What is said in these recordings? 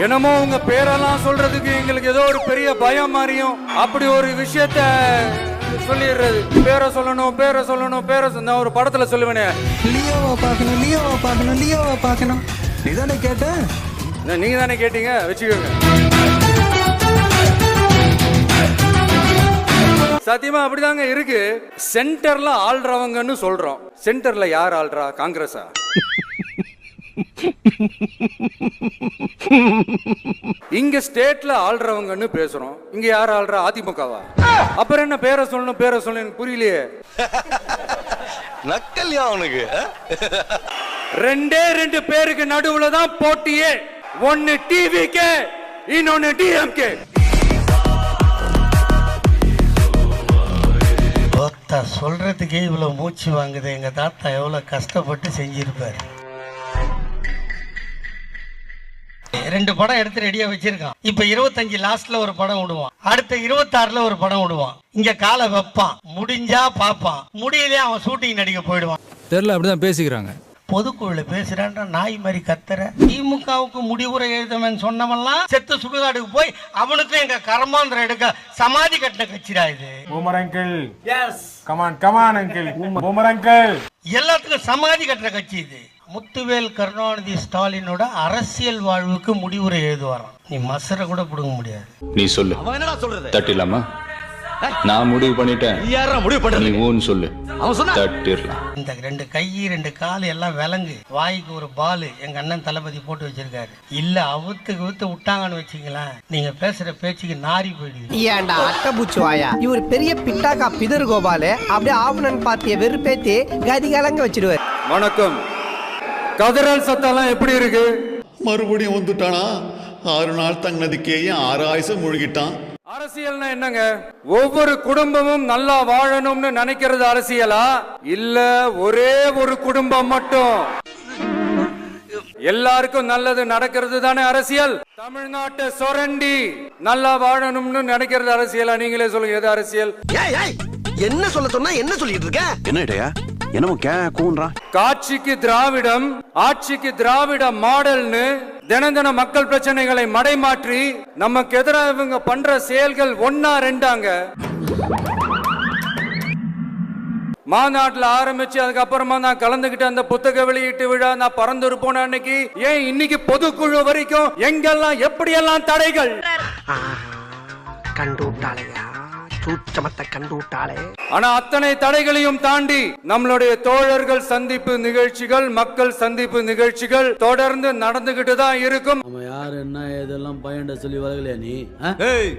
என்னமோ உங்க பேரெல்லாம் சொல்றதுக்கு எங்களுக்கு ஏதோ ஒரு பெரிய பயம் மாதிரியும் அப்படி ஒரு விஷயத்த சொல்லிடுறது. பேரை சொல்லணும் பேரை சொல்லணும் பேரை சொ- நான் ஒரு படத்துல சொல்லுவேனே. லியோவை பார்க்கணும் லியோவை பார்க்கணும் லியோவை பார்க்கணும். நீ தானே கேட்ட? நீங்க தானே கேட்டீங்க? வச்சுக்கோங்க. சத்தியமா அப்படிதாங்க இருக்கு. சென்டர்ல ஆள்றவங்கன்னு சொல்றோம். சென்டர்ல யார் ஆள்றா? காங்கிரஸா? இங்க ஸ்டேட்ல ஆள்றவங்கன்னு பேசுறோம். இங்க யார் ஆள்றா? அதிமுகவா? அப்புறம் என்ன பேரை சொல்லணும் பேரை சொல்லணும் எனக்கு புரியலையே. நக்கல்யா அவனுக்கு. ரெண்டே ரெண்டு பேருக்கு நடுவுல தான் போட்டியே. ஒன்னு டிவிக்கு இன்னொன்னு டிஎம்கே சொல்றதுக்கே இவ்வளவு மூச்சு வாங்குது. எங்க தாத்தா எவ்வளவு கஷ்டப்பட்டு செஞ்சிருப்பாரு. ரெண்டு படம் எடுத்து ரெடியா வச்சிருக்கான். இப்ப இருபத்தஞ்சு லாஸ்ட்ல ஒரு படம் விடுவான். அடுத்த இருபத்தாறுல ஒரு படம் விடுவான். இங்க காலை வைப்பான். முடிஞ்சா பாப்பான் முடியலையே அவன் ஷூட்டிங் நடிக்க போயிடுவான். தெரியல அப்படிதான் பேசிக்கிறாங்க. பொதுக்குழுல பேசுறான்டா நாய் மாதிரி கத்துற. திமுகவுக்கு முடிவுரை எழுதவன் சொன்னவன்லாம் செத்து சுடுகாடுக்கு போய் அவனுக்கும் எங்க கர்மாந்திரம் எடுக்க சமாதி கட்டின கட்சிடா இது. Boomer uncle. Yes. Come on, come on, uncle. Boomer uncle. எல்லாத்துக்கும் சமாதி கட்டுற கட்சி இது. முத்துவேல் கருணாநிதி ஸ்டாலினோட அரசியல் வாழ்வுக்கு முடிவுரை எழுதுவாராம். நீ மசரை கூட பிடுங்க முடியாது. நீ சொல்லு. அவன் என்னடா சொல்றது? தட்டிடலாமா? நான் முடிவு பண்ணிட்டேன். நீ யாரா முடிவு நீ பண்றது ஊன்னு சொல்லு. அவன் சொன்னா? தட்டிடலாம். இந்த ரெண்டு கை ரெண்டு கால் எல்லாம் விலங்கு வாய்க்கு ஒரு பால். எங்க அண்ணன் தளபதி போட்டு வச்சிருக்காரு. இல்ல அவுத்து வித்து விட்டாங்கன்னு வச்சுங்களேன் நீங்க பேசுற பேச்சுக்கு நாரி போயிடுவீங்க ஏன்டா அட்டபூச்சி வாயா? இவர் பெரிய பிட்டாக்கா பிதர் கோபாலு. அப்படியே ஆவணன் பார்த்திய வெறுப்பேத்தி கதி கலங்க வச்சிடுவார். வணக்கம். கதறல் சத்தம்லாம் எப்படி இருக்கு? மறுபடியும் வந்துட்டானா? ஆறு நாள் தங்கினதுக்கே ஆறு ஆயுசம் முழுகிட்டான். அரசியல்னா என்னங்க? ஒவ்வொரு குடும்பமும் நல்லா வாழணும்னு நினைக்கிறது அரசியலா? இல்ல ஒரே ஒரு குடும்பம் மட்டும்? எல்லாருக்கும் நல்லது நடக்கிறது தானே அரசியல்? தமிழ்நாட்டை சொரண்டி நல்லா வாழணும்னு நினைக்கிறது அரசியலா? நீங்களே சொல்லுங்க எது அரசியல்? ஏய் ஏய் என்ன சொல்ல சொன்னா என்ன சொல்லிட்டு இருக்க? என்ன இடையா? என்னமோ கே காட்சிக்கு திராவிடம் ஆட்சிக்கு திராவிட மாடல்னு தினம் தினம் மக்கள் பிரச்சனைகளை மடைமாற்றி நமக்கு எதிராக இவங்க பண்ற செயல்கள் ஒன்னா ரெண்டாங்க. மாநாட்டுல ஆரம்பிச்சு அதுக்கப்புறமா நான் கலந்துகிட்ட அந்த புத்தக வெளியீட்டு விழா நான் பறந்து போன அன்னைக்கு ஏன் இன்னைக்கு பொதுக்குழு வரைக்கும் எங்கெல்லாம் எப்படியெல்லாம் தடைகள்? கண்டு விட்டாளையா? சூச்சமத்தை கண்டு விட்டாளே ஆனா அத்தனை தடைகளையும் தாண்டி நம்மளுடைய தோழர்கள் சந்திப்பு நிகழ்ச்சிகள் மக்கள் சந்திப்பு நிகழ்ச்சிகள் தொடர்ந்து நடந்துகிட்டு தான் இருக்கும். நம்ம யாரு என்ன இதெல்லாம் பையன்ட சொல்லி வளரலையா நீ ஏய்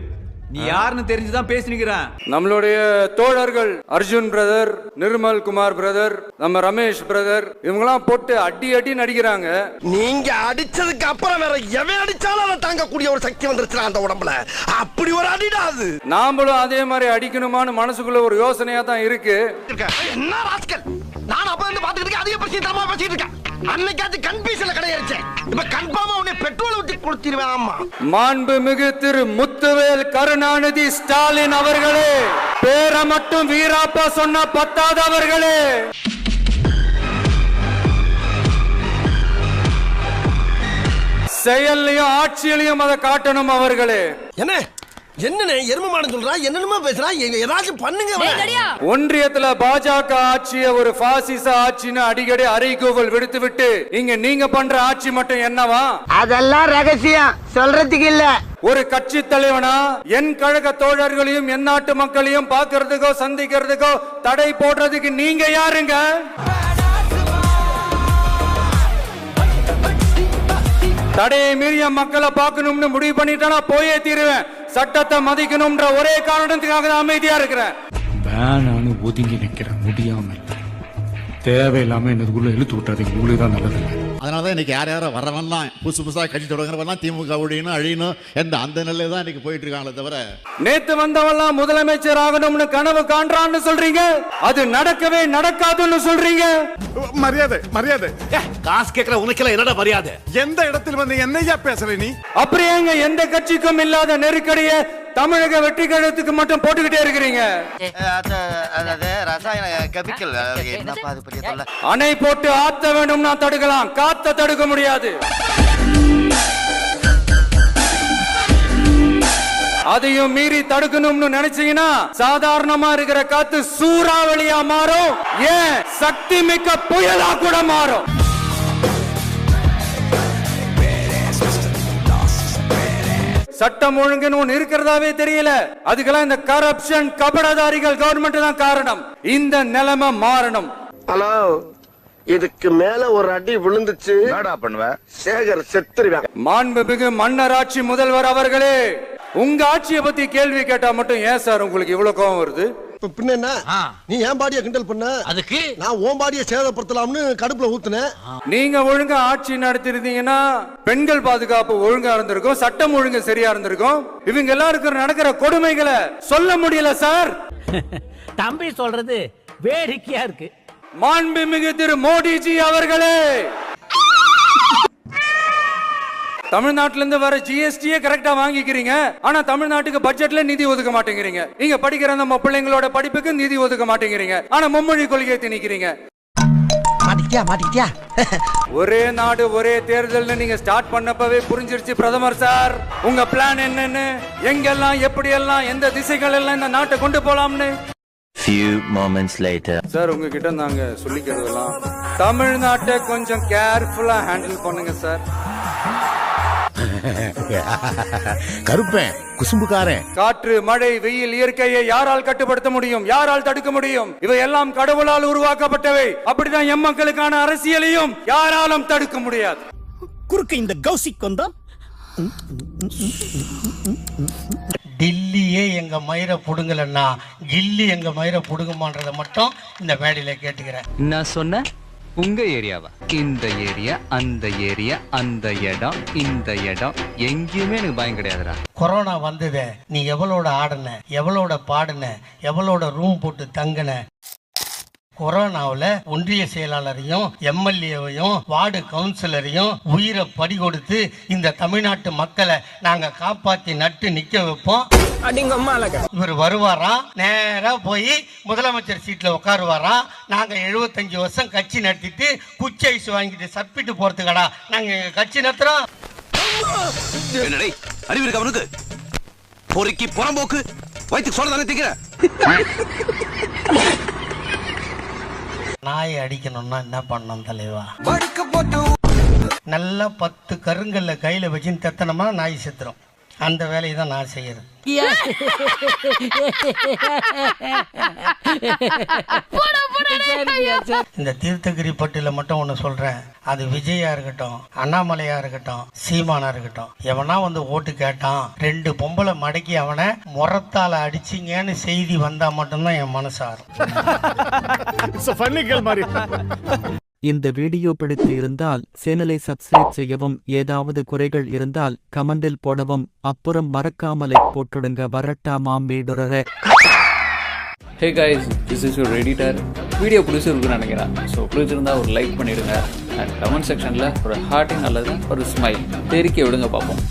நீ யாருன்னு தெரிஞ்சுதான் பேசினுக்கிறான். நம்மளுடைய தோழர்கள் அர்ஜுன் பிரதர் நிர்மல் குமார் பிரதர் நம்ம ரமேஷ் பிரதர் இவங்கெல்லாம் போட்டு அடி அடி நடிக்கிறாங்க. நீங்க அடிச்சதுக்கு அப்புறம் வேற எவன் அடிச்சாலும் அதை தாங்கக்கூடிய ஒரு சக்தி வந்துருச்சுடா அந்த உடம்புல. அப்படி ஒரு அடிடா அது. நாமளும் அதே மாதிரி அடிக்கணுமான்னு மனசுக்குள்ள ஒரு யோசனையா தான் இருக்கு. என்ன ராஸ்கல்? நான் அப்ப இருந்து பாத்துக்கிட்டு இருக்கேன் அதிக பிரச்சனை தரமா பேசிட்டு இருக்கேன். அன்னைக்காச்சும் கன்ஃபியூஷன்ல கிடையாச்சு இப்ப கன்ஃபார்மா உன்னை பெட்ரோல் ஊத்தி கொடுத்துருவேன் ஆமா. மாண்புமிகு திரு முத்துவேல் கருணாநிதி ஸ்டாலின் அவர்களே. பேரை மட்டும் வீராப்பா சொன்ன பத்தாதவர்களே செயல்லையும் ஆட்சியிலையும் அதை காட்டணும் அவர்களே. என்ன? என்னண்ணே எருமமான சொல்றா? என்னென்னமோ பேசுறா? ஏதாச்சும் பண்ணுங்க ஒன்றியத்துல பாஜக ஆட்சிய ஒரு பாசிச ஆட்சின்னு அடிக்கடி அறைகூவல் விடுத்து விட்டு இங்க நீங்க பண்ற ஆட்சி மட்டும் என்னவா? அதெல்லாம் ரகசியம். சொல்றதுக்கு இல்ல. ஒரு கட்சி தலைவனா என் கழக தோழர்களையும் என் நாட்டு மக்களையும் பார்க்கறதுக்கோ சந்திக்கிறதுக்கோ தடை போடுறதுக்கு நீங்க யாருங்க? தடையை மீறிய மக்களை பார்க்கணும்னு முடிவு பண்ணிட்டா போயே தீருவேன். சட்டத்தை மதிக்கணும்ன்ற ஒரே காரணத்துக்காக தான் அமைதியா இருக்கிறேன். வேணான்னு ஒதுங்கி நிக்கிறேன் முடியாம தேவையில்லாம என்னதுக்குள்ள இழுத்து விட்டாதீங்க உங்களுக்கு தான் நல்லது. அதனால தான் இன்னைக்கு யார் யாரோ வரவன்லாம் புதுசு புதுசாக கட்சி தொடங்குறவெல்லாம் திமுக ஒழியணும் அழியணும் என்ற அந்த நிலையில தான் இன்னைக்கு போயிட்டு இருக்காங்களே தவிர நேத்து வந்தவெல்லாம் முதலமைச்சர் ஆகணும்னு கனவு காண்றான்னு சொல்றீங்க? அது நடக்கவே நடக்காதுன்னு சொல்றீங்க? மரியாதை மரியாதை. காசு கேட்கற உனக்கெல்லாம் என்னடா மரியாதை? எந்த இடத்தில் வந்து என்னையா பேசுற நீ? அப்படி ஏங்க எந்த கட்சிக்கும் இல்லாத நெருக்கடியை தமிழக வெற்றி கழகத்துக்கு மட்டும் போட்டுக்கிட்டே இருக்கிறீங்க? அணை போட்டு ஆத்த வேண்டும்னா தடுக்கலாம் காத்த தடுக்க முடியாது. அதையும் மீறி தடுக்கணும்னு நினைச்சீங்கன்னா சாதாரணமா இருக்கிற காத்து சூறாவளியா மாறும் ஏன் சக்தி மிக்க புயலா கூட மாறும். சட்டம் ஒழுங்குன்னு ஒண்ணு இருக்கிறதாவே தெரியல. அதுக்கெல்லாம் இந்த கரப்ஷன் கபடதாரிகள் கவர்மெண்ட் தான் காரணம். இந்த நிலைமை மாறணும். ஹலோ இதுக்கு மேல ஒரு அடி விழுந்துச்சு. சேகர் செத்துருவேன். மாண்புமிகு மன்னராட்சி முதல்வர் அவர்களே உங்க ஆட்சியை பத்தி கேள்வி கேட்டா மட்டும் ஏன் சார் உங்களுக்கு இவ்வளவு கோவம் வருது? பின்ன என்ன நீ ஏன் பாடிய கிண்டல் பண்ண. அதுக்கு? நான் ஓன் பாடிய சேதப்படுத்தலாம்னு கடுப்புல ஊத்துனேன் நீங்க ஒழுங்கா ஆட்சி நடத்திருந்தீங்கன்னா பெண்கள் பாதுகாப்பு ஒழுங்கா இருந்திருக்கும் சட்டம் ஒழுங்கு சரியா இருந்திருக்கும். இவங்க எல்லாருக்கும் நடக்கிற கொடுமைகளை சொல்ல முடியல சார். தம்பி சொல்றது வேடிக்கையா இருக்கு. மாண்புமிகு திரு மோடிஜி அவர்களே. தமிழ்நாட்டுல இருந்து வர ஜிஎஸ்டியே கரெக்டா வாங்கிக்கிறீங்க. ஆனா தமிழ்நாட்டுக்கு பட்ஜெட்ல நிதி ஒதுக்க மாட்டேங்கிறீங்க. நீங்க படிக்கிற நம்ம பிள்ளைங்களோட படிப்புக்கு நிதி ஒதுக்க மாட்டேங்கிறீங்க. ஆனா மும்மொழி கொள்கையை திணிக்கிறீங்க. ஒரே நாடு ஒரே தேர்தல்னு நீங்க ஸ்டார்ட் பண்ணப்பவே புரிஞ்சிருச்சு பிரதமர் சார். உங்க பிளான் என்னன்னு? எங்கெல்லாம் எப்படி எல்லாம் எந்த திசைகள் எல்லாம் இந்த நாட்டை கொண்டு போலாம்னு? Few moments later. சார் உங்ககிட்ட நாங்க சொல்லிக்கிறதெல்லாம் தமிழ்நாட்டை கொஞ்சம் கேர்ஃபுல்லா ஹேண்டில் பண்ணுங்க சார். கருப்பேன் குசும்புக்காரன். காற்று மழை வெயில் இயற்கையை யாரால் கட்டுப்படுத்த முடியும்? யாரால் தடுக்க முடியும்? இவை எல்லாம் கடவுளால் உருவாக்கப்பட்டவை. அப்படிதான் எம் மக்களுக்கான அரசியலையும் யாராலும் தடுக்க முடியாது. குறுக்கு இந்த கௌசிக் வந்தா? டில்லியே எங்க மயிரை புடுங்கலன்னா கில்லி எங்க மயிரை புடுங்குமான்றதை மட்டும் இந்த மேடையில கேட்டுக்கிறேன். நான் சொன்ன உங்க ஏரியாவா? இந்த ஏரியா அந்த ஏரியா அந்த இடம் இந்த இடம். எங்கேயுமே எனக்கு பயம் கிடையாதுடா. கொரோனா வந்ததே நீ எவ்வளோட ஆடின எவ்வளோட பாடின எவ்வளோட ரூம் போட்டு தங்கின கொரோனாவில் ஒன்றிய செயலாளரையும் எம்எல்ஏவையும் வார்டு கவுன்சிலரையும் உயிரை பறி கொடுத்து இந்த தமிழ்நாட்டு மக்களை நாங்க காப்பாத்தி நட்டு நிக்க வைப்போம். இவர் வருவாரா? நேரா போய் முதலமைச்சர் சீட்ல உட்காருவாரா நாங்க 75 வருஷம் கட்சி நடத்திட்டு குச்சி ஐஸ் வாங்கிட்டு சப்பிட்டு போறதுக்கடா நாங்க எங்க கட்சி நடத்துறோம். என்னடே அறிவு இருக்கு அவனுக்கு பொறுக்கி புறம்போக்கு. வயிற்று சொல்ல தானே திக்கிற? நாயை அடிக்கணும்னா என்ன பண்ணணும் தலைவா? நல்லா பத்து கருங்கல்ல கையில வச்சு தெத்தனமா நாய் செத்துரும். அந்த வேலையை தான் நான் செய்யறது இந்த தீர்த்தகிரி பட்டியல மட்டும் ஒண்ணு சொல்றேன். அது விஜயா இருக்கட்டும் அண்ணாமலையா இருக்கட்டும் சீமானா இருக்கட்டும். எவனா வந்து ஓட்டு கேட்டான் ரெண்டு பொம்பளை மடக்கி அவனை முறத்தால அடிச்சிங்கன்னு செய்தி வந்தா மட்டும்தான் என் மனசு ஆறும். இந்த வீடியோ பிடித்து இருந்தால் சேனலை சப்ஸ்கிரைப் செய்யவும் ஏதாவது குறைகள் இருந்தால் கமெண்டில் போடவும் அப்புறம் மறக்காமலை போட்டுடுங்க வரட்டாமாம் வீடுறர hey guys this is your editor video பிடிச்சிருக்குன்னு நினைக்கிறேன். ஸோ பிடிச்சிருந்தா ஒரு லைக் பண்ணிடுங்க. அண்ட் கமெண்ட் செக்ஷனில் ஒரு ஹார்ட்டிங் அல்லது ஒரு ஸ்மைல் தெரிக்க விடுங்க பார்ப்போம்.